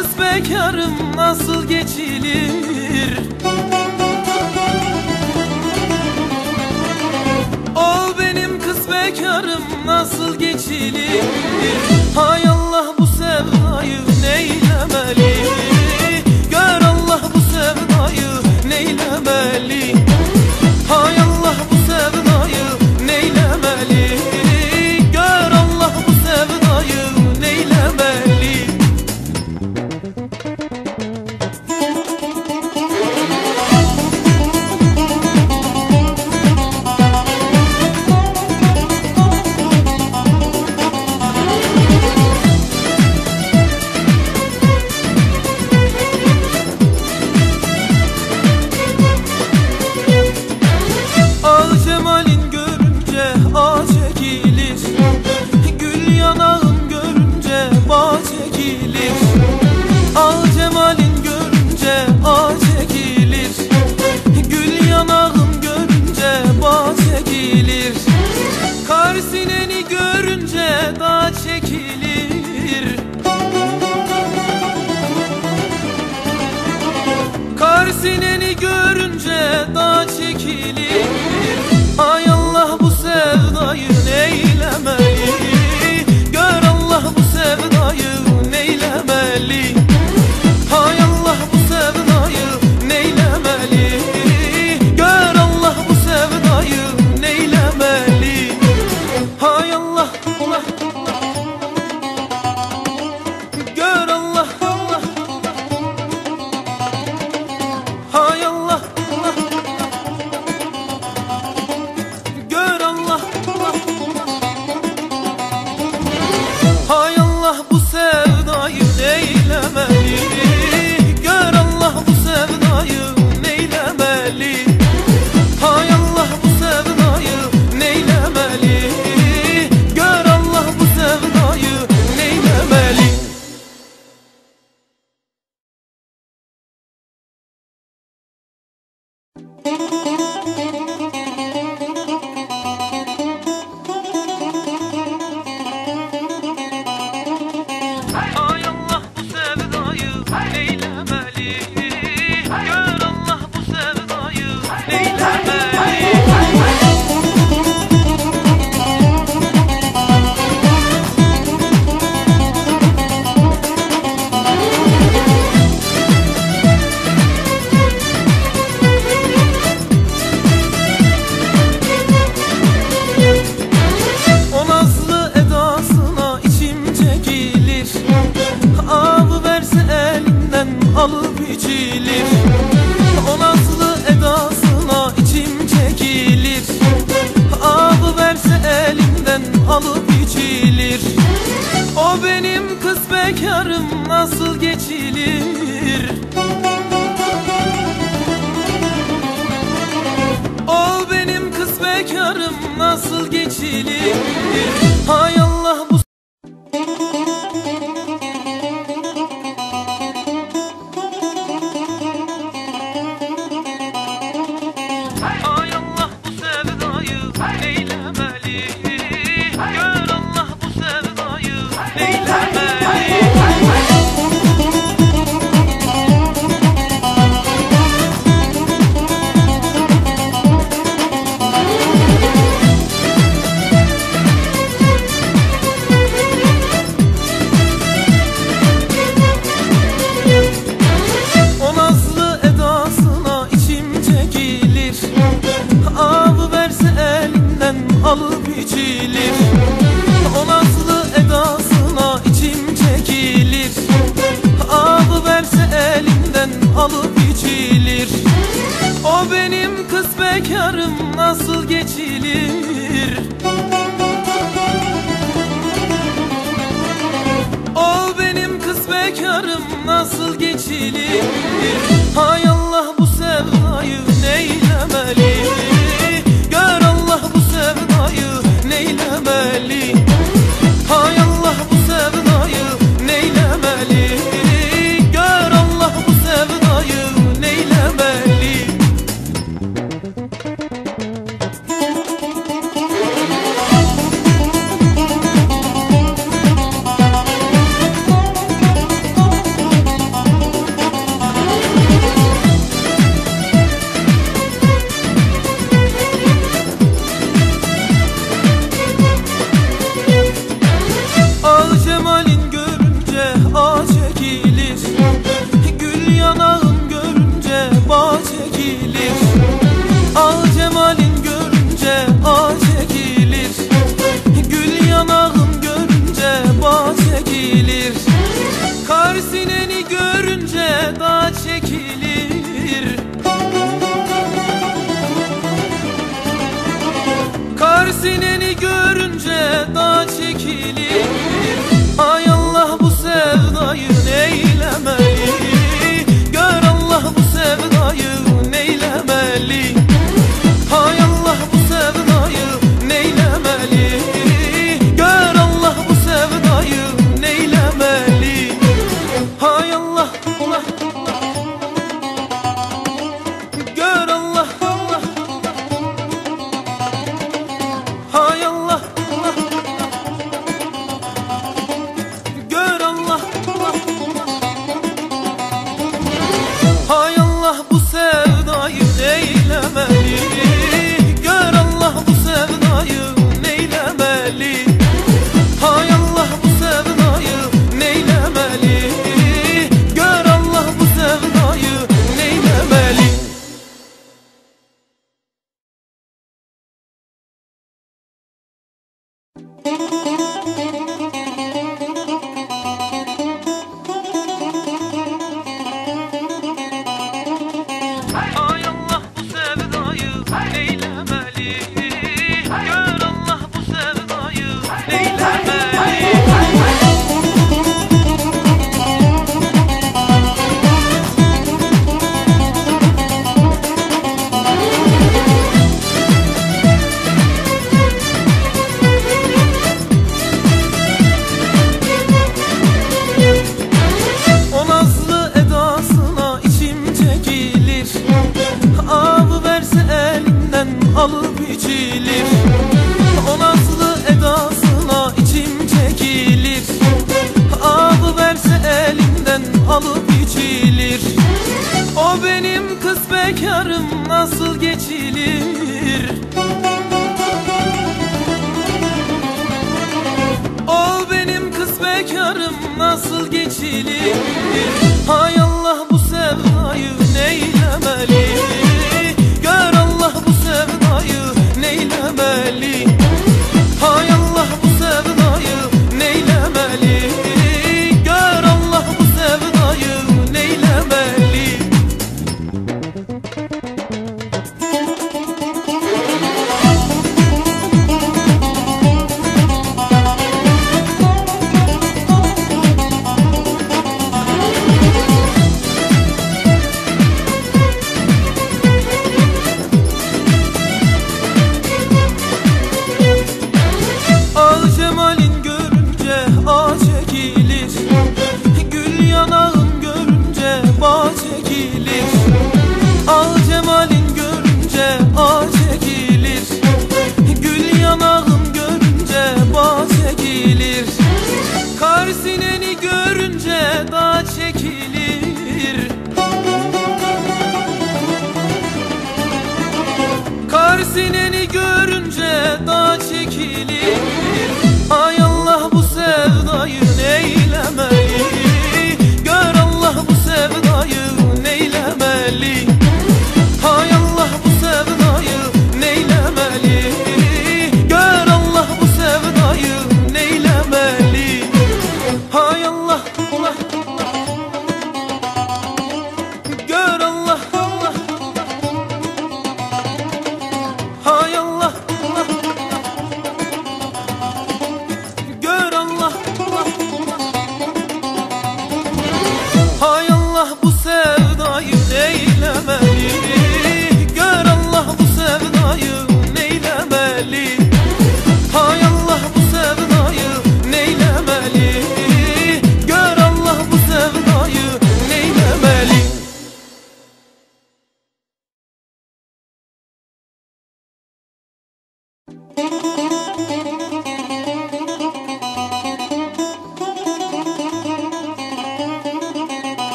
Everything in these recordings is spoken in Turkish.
Yalnız bekarım nasıl geçilir? O benim kız bekarım nasıl geçilir? Hay Allah bu sevdayı neylemeli? Gör Allah bu sevdayı neylemeli? Bekarım nasıl geçilir? O benim kız bekarım nasıl geçilir? Hay Allah bu Hay Allah bu Yalnız bekarım nasıl geçilir? O benim kız bekarım nasıl geçilir? Hayat Kar sineni görünce da çekilir. Ay Allah bu sevdayı neylemez? geçilir? O benim kız bekarım nasıl geçilir? O benim kız bekarım nasıl geçilir? Hayat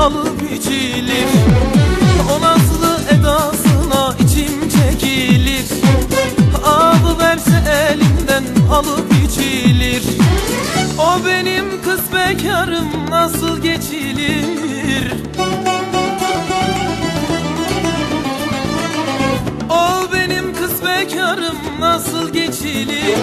halı biçilir O edasına içim çekilir. Ağı verse elinden alıp içilir O benim kız bekarım nasıl geçilir? O benim kız bekarım nasıl geçilir?